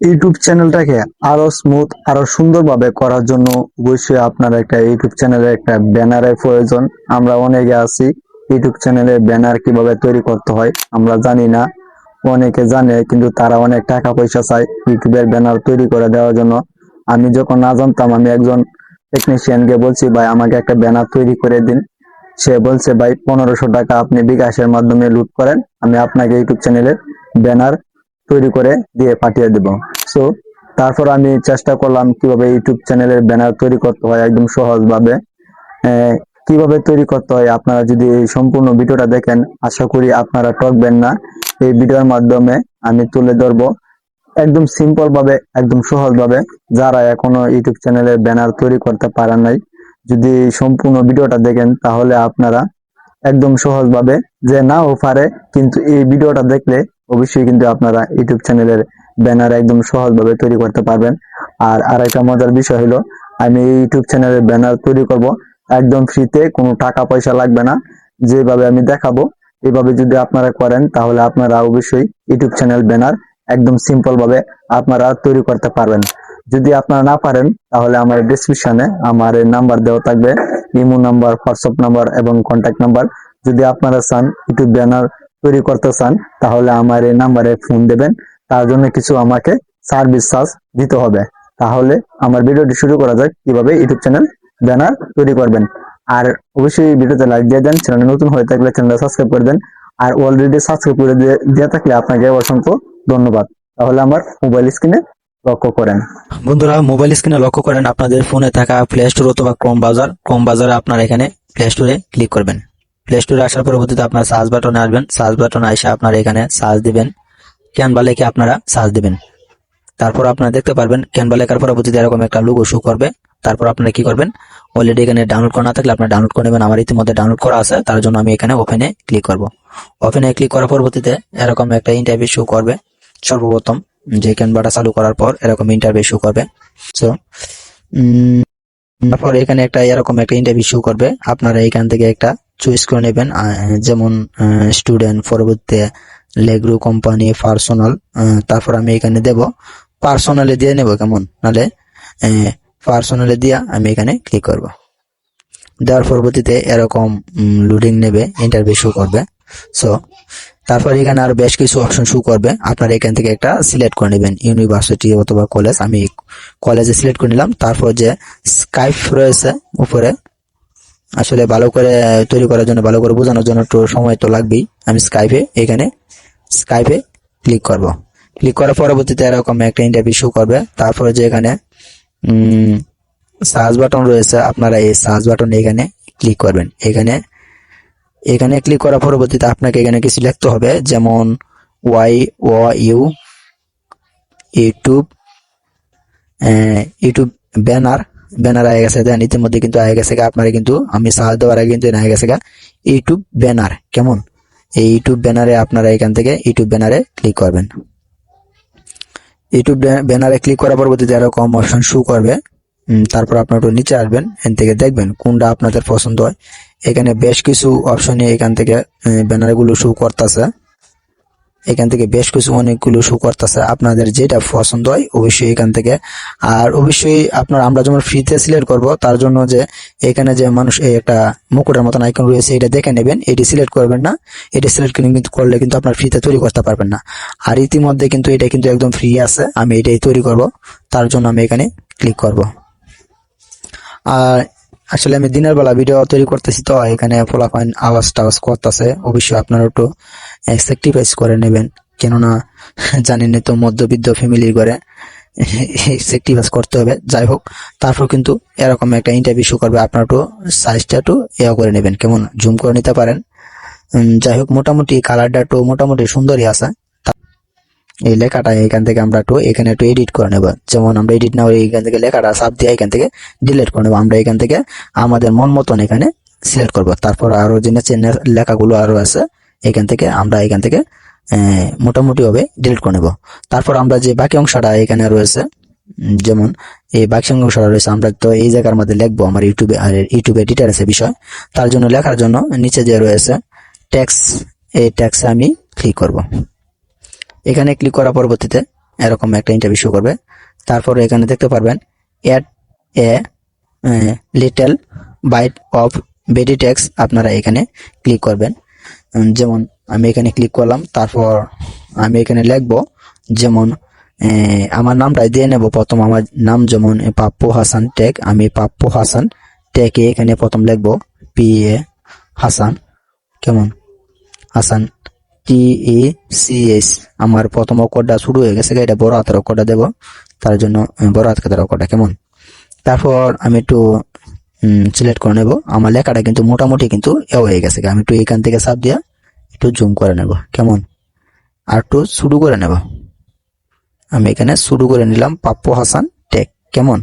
YouTube চ্যানেলটাকে আরও smooth আরও সুন্দরভাবে করার জন্য অবশ্যই আপনার একটা ইউটিউব চ্যানেলে একটা ব্যানারের প্রয়োজন। আমরা অনেকে আছি, ইউটিউব চ্যানেলে ব্যানার কীভাবে তৈরি করতে হয় আমরা জানি না। অনেকে জানে, কিন্তু তারা অনেক টাকা পয়সা চায় ইউটিউবের ব্যানার তৈরি করে দেওয়ার জন্য। আমি যখন না জানতাম, আমি একজন টেকনিশিয়ানকে বলছি, ভাই, আমাকে একটা ব্যানার তৈরি করে দিন। সে বলছে, ভাই, পনেরোশো টাকা আপনি বিকাশের মাধ্যমে লুট করেন, আমি আপনাকে ইউটিউব চ্যানেলের ব্যানার তৈরি করে দিয়ে পাঠিয়ে দেব। সো তারপর আমি চেষ্টা করলাম কীভাবে ইউটিউব চ্যানেলের ব্যানার তৈরি করতে হয় একদম সহজভাবে। কীভাবে তৈরি করতে হয় আপনারা যদি এই সম্পূর্ণ ভিডিওটা দেখেন, আশা করি আপনারা ঠকবেন না। এই ভিডিওর মাধ্যমে আমি তুলে ধরবো একদম সিম্পল ভাবে একদম সহজ ভাবে যারা এখনও ইউটিউব চ্যানেলে ব্যানার তৈরি করতে পারেন নাই, যদি সম্পূর্ণ ভিডিওটা দেখেন, তাহলে আপনারা একদম সহজ ভাবে যে নাও পারে, কিন্তু এই ভিডিওটা দেখলে অবশ্যই কিন্তু আপনারা ইউটিউব চ্যানেলের ব্যানার একদম সহজ ভাবে তৈরি করতে পারবেন। আর আরেকটা মজার বিষয় হলো, আমি ইউটিউব চ্যানেলের ব্যানার তৈরি করব একদম ফ্রিতে, কোনো টাকা পয়সা লাগবে না। যেভাবে আমি দেখাবো এইভাবে যদি আপনারা করেন, তাহলে আপনারা অবশ্যই ইউটিউব চ্যানেল ব্যানার একদম সিম্পল ভাবে আপনারা তৈরি করতে পারবেন। যদি আপনারা না পারেন, তাহলে আমার ডিসক্রিপশনে আমার নাম্বার দেওয়া থাকবে। ইমো নাম্বার হোয়াটসঅ্যাপ নাম্বার এবং কন্ট্যাক্ট নাম্বার। যদি আপনারা চান ইউটিউব ব্যানার তৈরি করতে চান, তাহলে আমার এই নাম্বারে ফোন দেবেন। তার জন্য কিছু আমাকে সার্ভিস চার্জ দিতে হবে। তাহলে আমার ভিডিওটি শুরু করা যাক, কীভাবে ইউটিউব চ্যানেল ব্যানার তৈরি করবেন। আর অবশ্যই ভিডিওতে লাইক দিয়ে দেন চ্যানেল নতুন হয়ে থাকলে চ্যানেলটা সাবস্ক্রাইব করে দেন। আর অলরেডি সাবস্ক্রাইব করে দিয়ে থাকলে আপনাকে অসংখ্য ধন্যবাদ। তাহলে আমার মোবাইল স্ক্রিনে লক্ষ্য করেন। বন্ধুরা মোবাইল স্ক্রিনে লক্ষ্য করেন, আপনাদের ফোনে থাকা প্লে স্টোর অথবা ক্রোম ব্রাউজার ক্রোম ব্রাউজারে আপনারা এখানে প্লে স্টোরে ক্লিক করবেন। প্লে স্টোরে আসার পরবর্তীতে আপনার সার্চ বাটনে আসবেন। সার্চ বাটনে এসে আপনারা এখানে সার্চ দিবেন। ক্যানভা লেখে আপনারা সার্চ দিবেন। তারপর আপনারা দেখতে পারবেন ক্যানভা লেখার পরবর্তীতে এরকম একটা লোগো শো করবে। তারপর আপনারা কি করবেন? অলরেডি এখানে ডাউনলোড করা না থাকলে আপনারা ডাউনলোড করে নেবেন। আমার ইতিমধ্যে ডাউনলোড করা আছে, তার জন্য আমি এখানে ওপেনে ক্লিক করব। ওপেনে ক্লিক করার পরবর্তীতে এরকম একটা ইন্টারভিউ শো করবে। সর্বপ্রথম যে ক্যানভাটা চালু করার পর এরকম ইন্টারভিউ শো করবে। সো তারপর এখানে একটা এরকম একটা ইন্টারভিউ শো করবে। আপনারা এখান থেকে একটা চুজ করে নেবেন। যেমন স্টুডেন্ট পরবর্তীতে লেগ্রু কোম্পানি পার্সোনাল তারপর আমি এখানে দেব। পার্সোনালে দিয়ে নেব কেমন? নালে পার্সোনালে দিয়া আমি এখানে ক্লিক করব। দেওয়ার পরবর্তীতে এরকম লোডিং নেবে ইন্টারভিউ শো করবে। সো তারপর এখানে আরও বেশ কিছু অপশন শো করবে। আপনারা এখান থেকে একটা সিলেক্ট করে নেবেন। ইউনিভার্সিটি অথবা কলেজ আমি কলেজে সিলেক্ট করে নিলাম। তারপর যে স্কাইপ রয়েছে, উপরে আসলে ভালো করে তৈরি করার জন্য, ভালো করে বোঝানোর জন্য একটু সময় তো লাগবেই। আমি স্কাইপে এখানে স্কাইপে ক্লিক করব। ক্লিক করার পরবর্তীতে এরকম একটা ইন্টারভিউ শো করবে। তারপরে যে এখানে সার্চ বাটন রয়েছে, আপনারা এই সার্চ বাটন এখানে ক্লিক করবেন। এখানে এখানে ক্লিক করার পরবর্তীতে আপনাকে এখানে কিছু লিখতে হবে, যেমন Y O U YouTube YouTube banner banner আয়ে গেছে দেন ইতিমধ্যে কিন্তু আয়ে গেছে। আপনারা কিন্তু, আমি সার্চ দেওয়ার আগে কিন্তু আয়ে গেছে ইউটিউব ব্যানার কেমন? এই ইউটিউব ব্যানারে আপনারা এখান থেকে ইউটিউব ব্যানারে ক্লিক করবেন। ইউটিউব ব্যানারে ক্লিক করার পরবর্তীতে এরকম অপশন শো করবে। তারপর আপনার একটু নিচে আসবেন, এখান থেকে দেখবেন কোনটা আপনাদের পছন্দ হয়। এখানে বেশ কিছু অপশনে এখান থেকে ব্যানারগুলো শো করতেছে। এখান থেকে বেশ কিছু অনেকগুলো শো করতেছে। আপনাদের যেটা পছন্দ হয়, অবশ্যই এখান থেকে। আর অবশ্যই আপনার, আমরা যেমন ফ্রিতে সিলেক্ট করব, তার জন্য যে এখানে যে মানুষ, এই একটা মুকুটের মতন আইকন রয়েছে, এটা দেখে নেবেন। এটি সিলেক্ট করবেন না। এটি সিলেক্ট কিন্তু, করলে কিন্তু আপনার ফ্রিতে তৈরি করতে পারবেন না। আর ইতিমধ্যে কিন্তু এটা কিন্তু একদম ফ্রি আছে। আমি এটাই তৈরি করব। তার জন্য আমি এখানে ক্লিক করব। আর আসলে আমি দিনের বেলা ভিডিও তৈরি করতেছি তো, এখানে ফলাফাইন আওয়াজ টাওয়াজ করতেছে। অবশ্যই আপনারা একটু স্যাক্রিফাইস করে নেবেন। কেননা, জানেন তো, মধ্যবিত্ত ফ্যামিলির ঘরে স্যাক্রিফাইস করতে হবে। যাই হোক, তারপর কিন্তু এরকম একটা ইন্টারভিউ শো করবে। আপনারা একটু সাইজটা একটু ইয়া করে নেবেন। কেমন? জুম করে নিতে পারেন। যাই হোক, মোটামুটি কালারটা একটু মোটামুটি সুন্দরই আছে। এই লেখাটা এখান থেকে আমরা একটু এখানে একটু এডিট করে নেব। যেমন আমরা এডিট না করে এখান থেকে লেখাটা সাপ দিয়ে এখান থেকে ডিলিট করে নেব। আমরা এখান থেকে আমাদের মন মতন এখানে সিলেক্ট করব। তারপর আরও যে নে- লেখাগুলো আরও আছে এখান থেকে আমরা এখান থেকে আহ, মোটামুটি ভাবে ডিলিট করে নেব। তারপর আমরা যে বাকি অংশটা এখানে রয়েছে যেমন এই বাকি অংশটা রয়েছে আমরা তো এই জায়গার মধ্যে লিখব আমার ইউটিউবে আর ইউটিউবে ডিটেলসে বিষয়। তার জন্য লেখার জন্য নিচে যে রয়েছে ট্যাক্স এই ট্যাক্সে আমি ক্লিক করব। এখানে ক্লিক করার পরবর্তীতে এরকম একটা ইন্টারভিউ শো করবে। তারপরে এখানে দেখতে পারবেন add a little bit of body text আপনারা এখানে ক্লিক করবেন। যেমন আমি এখানে ক্লিক করলাম, তারপর আমি এখানে লিখব, যেমন আমার নামটাই দিয়ে নেব। প্রথম আমার নাম যেমন পাপ্পু হাসান টেক। আমি পাপ্পু হাসান টেকে এখানে প্রথম লিখব, পি, এ, হাসান। কেমন? Hasan T E C S আমার প্রথম অক্ষরটা শুরু হয়ে গেছে এটা বড় হাতের অক্ষরটা দেবো। তার জন্য বড় হাতের অক্ষরটা, কেমন? তারপর আমি একটু সিলেক্ট করে নেব। আমার লেখাটা কিন্তু মোটামুটি কিন্তু এ হয়ে গেছে আমি একটু এখান থেকে চাপ দিয়া একটু জুম করে নেব, কেমন? আর একটু শুরু করে নেব। আমি এখানে শুরু করে নিলাম পাপ্পু হাসান টেক, কেমন?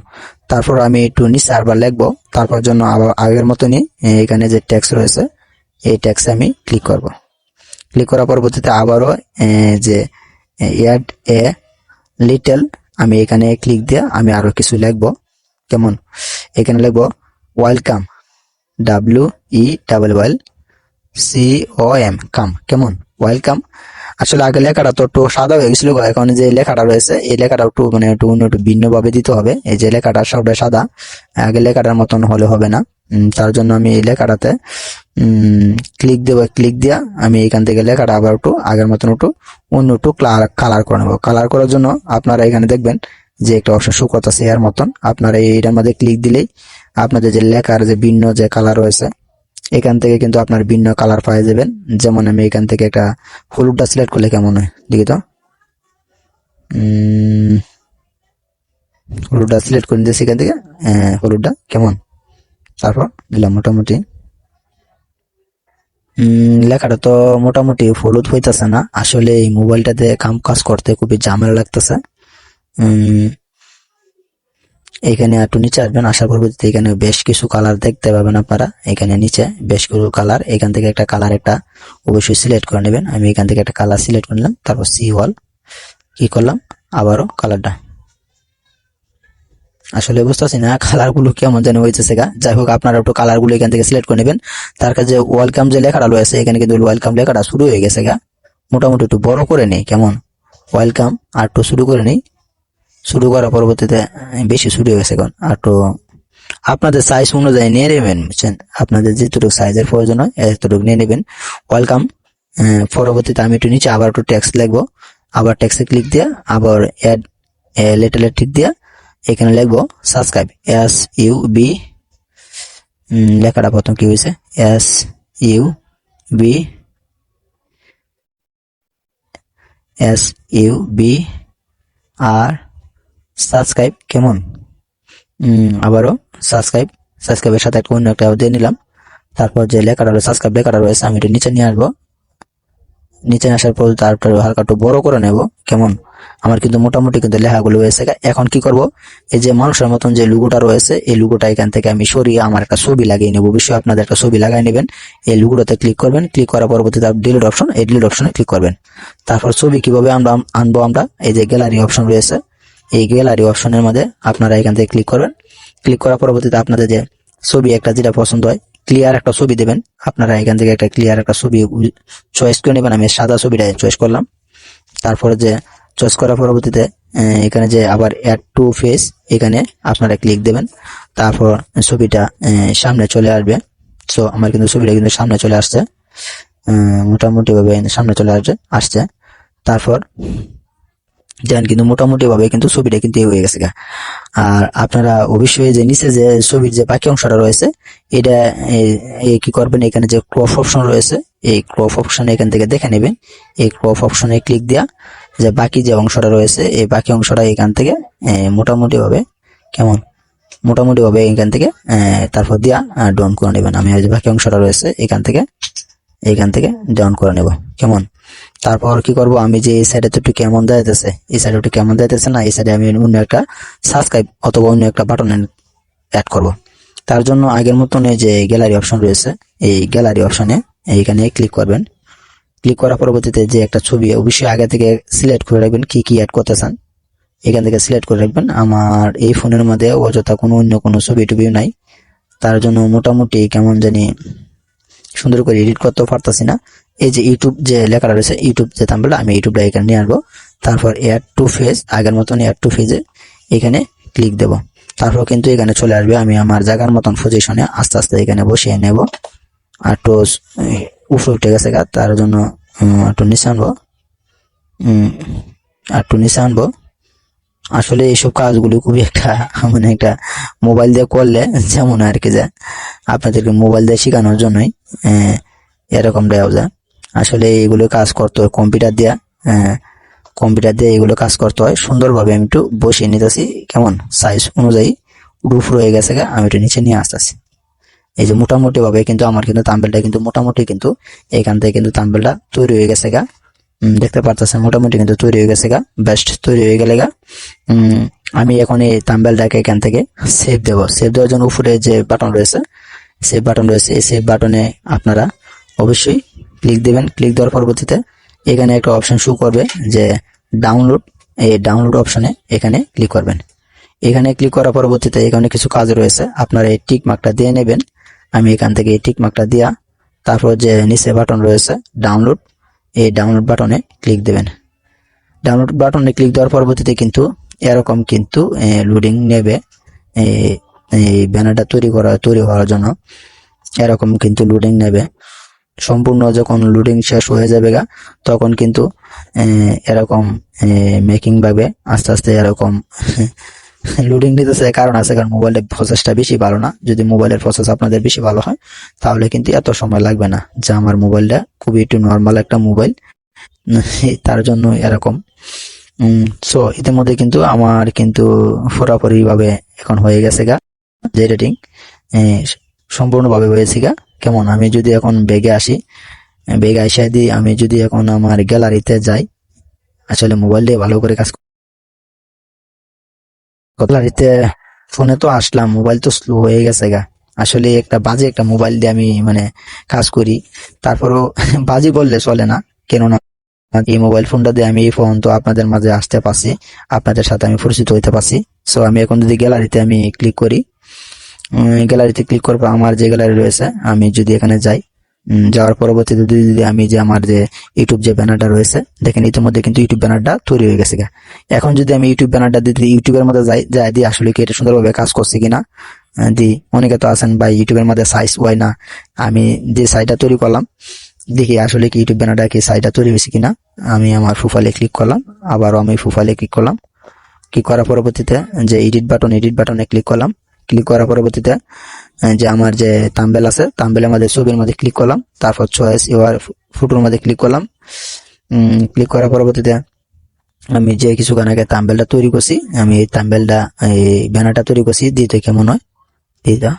তারপর আমি একটু নিচে আবার লিখব। তারপর জন্য আবার আগের মতনই এখানে যে ট্যাক্স রয়েছে, এই ট্যাক্সে আমি ক্লিক করব। ক্লিক করার পরবর্তীতে আবারও যে অ্যাড এ লিটল আমি এখানে ক্লিক দিয়ে আমি আরও কিছু লিখব। কেমন? এখানে লিখব welcome W E double L C O M come কেমন? ওয়েলকাম আসলে আগে লেখাটা তো একটু সাদা হয়ে গেছিল। এখন যে লেখাটা রয়েছে, এই লেখাটা একটু মানে একটু অন্য একটু ভিন্ন ভাবে দিতে হবে। এই যে লেখাটা সবটা সাদা, আগে লেখাটার মতন হলে হবে না। তার জন্য আমি এই লেখাটাতে ক্লিক দেবো ক্লিক দিয়া আমি এখান থেকে লেখাটা আবার একটু আগের মতন একটু অন্য একটু কালার করে নেব। কালার করার জন্য আপনারা এখানে দেখবেন যে একটা অপশন শো করতেছে এর মতন। আপনারা এইটার মধ্যে ক্লিক দিলেই আপনাদের যে লেখার যে ভিন্ন যে কালার রয়েছে এখান থেকে কিন্তু আপনার ভিন্ন কালার পাওয়া যাবেন। যেমন আমি এখান থেকে একটা হলুদটা সিলেক্ট করলে কেমন হয় দেখি তো হলুদটা সিলেক্ট করে দিয়েছি এখান থেকে। হ্যাঁ, হলুদটা কেমন? তারপর দিলাম মোটামুটি। লেখাটা তো মোটামুটি হলুদ হইতেছে না। আসলে এই মোবাইলটাতে কাম কাজ করতে খুবই ঝামেলা লাগতেছে। এখানে একটু নিচে আসবেন আসার পরবর্তীতে এখানে বেশ কিছু কালার দেখতে পাবেন আপনারা। এখানে নিচে বেশ কিছু কালার এখান থেকে একটা কালার একটা অবশ্যই সিলেক্ট করে নেবেন। আমি এখান থেকে একটা কালার সিলেক্ট করে নিলাম, তারপর সি ওয়াল কি করলাম? আবারও কালারটা আসলে বুঝতে পারছি না কালারগুলো কেমন যেন হয়েছে গা। যাই হোক, আপনারা একটু কালারগুলো এখান থেকে সিলেক্ট করে নেবেন। তার কাছে ওয়েলকাম যে লেখাটা রয়েছে, এখানে কিন্তু ওয়েলকাম লেখাটা শুরু হয়ে গেছে গা। মোটামুটি একটু বড় করে নেই, কেমন? ওয়েলকাম আর একটু শুরু করে নেই। শুরু করার পরবর্তীতে বেশি শুরু হয়ে গেছে এখন আর একটু আপনাদের সাইজ অনুযায়ী নিয়ে নেবেন, বুঝছেন? আপনাদের যেটুকু সাইজের প্রয়োজন হয়, এতটুকু নিয়ে নেবেন। ওয়েলকাম পরবর্তীতে আমি একটু নিচে আবার একটু টেক্সট লিখব। আবার টেক্সটে ক্লিক দিয়ে, আবার অ্যাড লেটারে ঠিক দিয়ে এখানে লিখব সাবস্ক্রাইব এস ইউ বি লেখাটা প্রথম কি হয়েছে? S U B S U B R subscribe কেমন? আবারও সাবস্ক্রাইব সাবস্ক্রাইবের সাথে একটা অন্য একটা দিয়ে নিলাম। তারপর যে লেখাটা রয়েছে সাবস্ক্রাইব লেখাটা রয়েছে, আমি এটা নিচে নিয়ে আসব। নিচে আসার পর তারপর হালকা একটু বড় করে নেব, কেমন? আমার কিন্তু মোটামুটি কিন্তু লেখাগুলো হয়েছে এখন কি করব? এই যে মানুষের মতন যে লুগোটা রয়েছে, এই লুগোটা এখান থেকে আমি সরিয়ে আমার একটা ছবি লাগিয়ে নেব। অবশ্যই আপনাদের একটা ছবি লাগাই নেবেন। এই লুগোটাতে ক্লিক করবেন। ক্লিক করার পরবর্তীতে ডিলিট অপশন এই ডিলিট অপশনে ক্লিক করবেন। তারপর ছবি কীভাবে আমরা আনব আমরা? এই যে গ্যালারি অপশন রয়েছে, এই গ্যালারি অপশনের মধ্যে আপনারা এখান থেকে ক্লিক করবেন। ক্লিক করার পরবর্তীতে আপনাদের যে ছবি একটা যেটা পছন্দ হয় ক্লিয়ার একটা ছবি দেবেন। আপনারা এখান থেকে একটা ক্লিয়ার একটা ছবি চয়েস করে নেবেন। আমি সাদা ছবিটা চয়েস করলাম। তারপরে যে চয়েস করার পরবর্তীতে এখানে যে আবার অ্যাড টু ফেস এখানে আপনারা ক্লিক দেবেন। তারপর ছবিটা সামনে চলে আসবে। সো আমার কিন্তু ছবিটা কিন্তু সামনে চলে আসছে। মোটামুটিভাবে সামনে চলে আসছে আসছে। তারপর দেখেন কিন্তু মোটামুটিভাবে কিন্তু ছবিটা কিন্তু হয়ে গেছে। আর আপনারা অবশ্যই যে নিচে যে ছবির যে বাকি অংশটা রয়েছে, এটা কি করবেন, এখানে যে ক্রপ অপশন রয়েছে, এই ক্রপ অপশন এখান থেকে দেখে নেবেন। এই ক্রপ অপশনে ক্লিক দেওয়া যে বাকি যে অংশটা রয়েছে, এই বাকি অংশটা এখান থেকে মোটামুটি ভাবে কেমন? মোটামুটি ভাবে এখান থেকে তারপর দিয়া ডাউন করে নেবেন। আমি যে বাকি অংশটা রয়েছে, এখান থেকে এইখান থেকে ডাউন করে নেব। কেমন? তারপর কি করব? আমি যে এই সাইডে তো একটু কেমন যাইতেছে, এই সাইডে একটু কেমন যাইতেছে না, এই সাইডে আমি অন্য একটা সাবস্ক্রাইব অথবা অন্য একটা বাটন অ্যাড করব। তার জন্য আগের মতন যে গ্যালারি অপশন রয়েছে, এই গ্যালারি অপশনে এইখানে ক্লিক করবেন। ক্লিক করার পরবর্তীতে যে একটা ছবি, অবশ্যই আগে থেকে সিলেক্ট করে রাখবেন কি কি অ্যাড করতে চান এখান থেকে সিলেক্ট করে রাখবেন। আমার এই ফোনের মধ্যে অযথা কোনো অন্য কোনো ছবি টবি নাই। তার জন্য মোটামুটি কেমন জানি সুন্দর করে এডিট করতেও পারতাছি না। এই যে ইউটিউব যে লেখাটা রয়েছে ইউটিউব যে থাম্বনেলটা আমি ইউটিউবটা এখানে নিয়ে আসব। তারপর এয়ার টু ফেজ আগের মতন এয়ার টু ফেজে এখানে ক্লিক দেব। তারপর কিন্তু এখানে চলে আসবে, আমি আমার জায়গার মতন পজিশনে আস্তে আস্তে এখানে বসিয়ে নেব। আর একটু উপরে উঠে গেছে গা তার জন্য একটু নিচে আনব। একটু নিচে আনব। আসলে এইসব কাজগুলো খুবই একটা মানে একটা মোবাইল দিয়ে করলে যেমন আর কি যে আপনাদেরকে মোবাইল দিয়ে শেখানোর জন্যই এরকম যায়। আসলে এইগুলো কাজ করতে হয় কম্পিউটার দিয়ে কম্পিউটার দিয়ে এগুলো কাজ করতে হয়। সুন্দরভাবে আমি একটু বসিয়ে নিতেছি কেমন? সাইজ অনুযায়ী রুফ রয়ে গেছে গা, আমি একটু নিচে নিয়ে আসতেছি। এই যে মোটামুটি ভাবে কিন্তু আমার কিন্তু তাম্বেলটা কিন্তু মোটামুটি কিন্তু এখান থেকে কিন্তু তাম্বেলটা তৈরি হয়ে গেছে গা। দেখতে পারতেছেন, মোটামুটি কিন্তু তৈরি হয়ে গেছে গা। বেস্ট তৈরি হয়ে গেলে গা। আমি এখন এই তাম্বেলটাকে এখান থেকে সেভ দেব। সেভ দেওয়ার জন্য উপরে যে বাটন রয়েছে সেভ বাটন রয়েছে। এই সেভ বাটনে আপনারা অবশ্যই ক্লিক দেবেন। ক্লিক দেওয়ার পরবর্তীতে এখানে একটা অপশন শো করবে যে ডাউনলোড এই ডাউনলোড অপশনে এখানে ক্লিক করবেন। এখানে ক্লিক করার পরবর্তীতে এখানে কিছু কাজ রয়েছে। আপনারা এই টিক মার্কটা দিয়ে নেবেন। আমি এখান থেকে টিক মার্কটা দিয়া তারপর যে নিচে বাটন রয়েছে ডাউনলোড এই ডাউনলোড বাটনে ক্লিক দেবেন। ডাউনলোড বাটনে ক্লিক দেওয়ার পরবর্তীতে কিন্তু এরকম কিন্তু লোডিং নেবে। এই ব্যানারটা তৈরি করা, তৈরি হওয়ার জন্য এরকম কিন্তু লোডিং নেবে। সম্পূর্ণ যখন লোডিং শেষ হয়ে যাবে গা, তখন কিন্তু এরকম মেকিং ভাবে আস্তে আস্তে এরকম লোডিং নিতেছে, কারণ আছে, কারণ মোবাইলের প্রসেসটা বেশি ভালো না। যদি মোবাইলের প্রসেস আপনাদের বেশি ভালো হয়, তাহলে কিন্তু এত সময় লাগবে না, যা আমার মোবাইলটা খুবই একটু নর্মাল একটা মোবাইল তার জন্য এরকম। সো ইতিমধ্যে কিন্তু আমার কিন্তু পুরাপুরি ভাবে এখন হয়ে গেছে গা, যে রেটিং সম্পূর্ণভাবে হয়েছে গা। কেমন? আমি যদি এখন বেগে আসি, বেগে আসে দিই আমি যদি এখন আমার গ্যালারিতে যাই, আসলে মোবাইল দিয়ে ভালো করে কাজ গ্যালারিতে ফোনে তো আসলাম, মোবাইল তো স্লো হয়ে গেছে গা। আসলে একটা বাজে একটা মোবাইল দিয়ে আমি মানে কাজ করি। তারপরও বাজে বললে চলে না, কেননা এই মোবাইল ফোনটা দিয়ে আমি এই ফোন তো আপনাদের মাঝে আসতে পারছি, আপনাদের সাথে আমি পরিচিত হইতে পারছি। সো আমি এখন যদি গ্যালারিতে আমি ক্লিক করি গ্যালারিতে ক্লিক করব আমার যে গ্যালারি রয়েছে, আমি যদি এখানে যাই যাওয়ার পরবর্তীতে যদি যদি আমি যে আমার যে ইউটিউব যে ব্যানারটা রয়েছে, দেখেন ইতিমধ্যে কিন্তু ইউটিউব ব্যানারটা তৈরি হয়ে গেছে এখন যদি আমি ইউটিউব ব্যানারটা দিতে ইউটিউবের মধ্যে যাই যাই দিই আসলে কি এটা সুন্দরভাবে কাজ করছে কিনা? দি, অনেকে তো আছেন, ভাই ইউটিউবের মধ্যে সাইজ হয় না। আমি যে সাইটটা তৈরি করলাম, দেখি আসলে কি ইউটিউব ব্যানারটা কি সাইটটা তৈরি হয়েছে কিনা। আমি আমার প্রোফাইলে ক্লিক করলাম, আবারও আমি প্রোফাইলে ক্লিক করলাম। ক্লিক করার পরবর্তীতে, যে এডিট বাটন এডিট বাটনে ক্লিক করলাম। ক্লিক করার পরবর্তীতে যে আমার যে তাম্বেল আছে তাম্বেলের মধ্যে ছবির মধ্যে ক্লিক করলাম, তারপর চয়েস ইউর ফুটোর মধ্যে ক্লিক করলাম। ক্লিক করার পরবর্তীতে আমি যে কিছুক্ষণ আগে তাম্বেলটা তৈরি করছি, আমি এই তাম্বেলটা এই ব্যানারটা তৈরি করছি দিতে কেমন হয় দিদা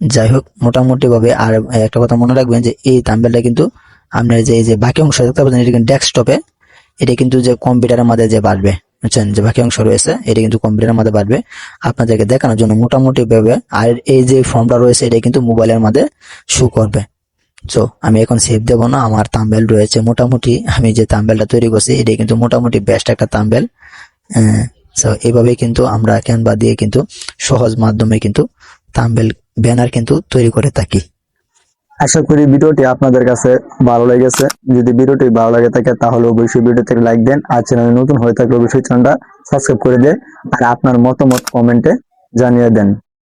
যাই হোক মোটামুটি ভাবে আর একটা কথা মনে রাখবেন যে এই তাম্বেলটা কিন্তু আপনার যে যে বাকি অংশ দেখতে পাচ্ছেন এটা কিন্তু ডেস্কটপে এটা কিন্তু যে কম্পিউটারের মধ্যে যে বাড়বে। বুঝছেন যে বাকি অংশ রয়েছে, এটা কিন্তু কম্পিউটারের মধ্যে বাড়বে। আপনাদেরকে দেখানোর জন্য মোটামুটি ভাবে আর এই যে ফর্মটা রয়েছে, এটা কিন্তু মোবাইলের মধ্যে শু করবে। সো আমি এখন সেভ দেবো না, আমার তাম্বেল রয়েছে। মোটামুটি আমি যে তাম্বেলটা তৈরি করছি এটা কিন্তু মোটামুটি বেস্ট একটা তাম্বেল সো এইভাবে কিন্তু আমরা ক্যানভা দিয়ে কিন্তু সহজ মাধ্যমে কিন্তু তাম্বেল ব্যানার কিন্তু তৈরি করে থাকি। আশা করি ভিডিওটি আপনাদের কাছে ভালো লেগেছে। যদি ভিডিওটি ভালো লাগে থাকে, তাহলে অবশ্যই ভিডিওতে লাইক দেন। আর চ্যানেলে নতুন হয়ে থাকলে অবশ্যই চ্যানেলটা সাবস্ক্রাইব করে দেন আর আপনার মতামত কমেন্টে জানিয়ে দেন।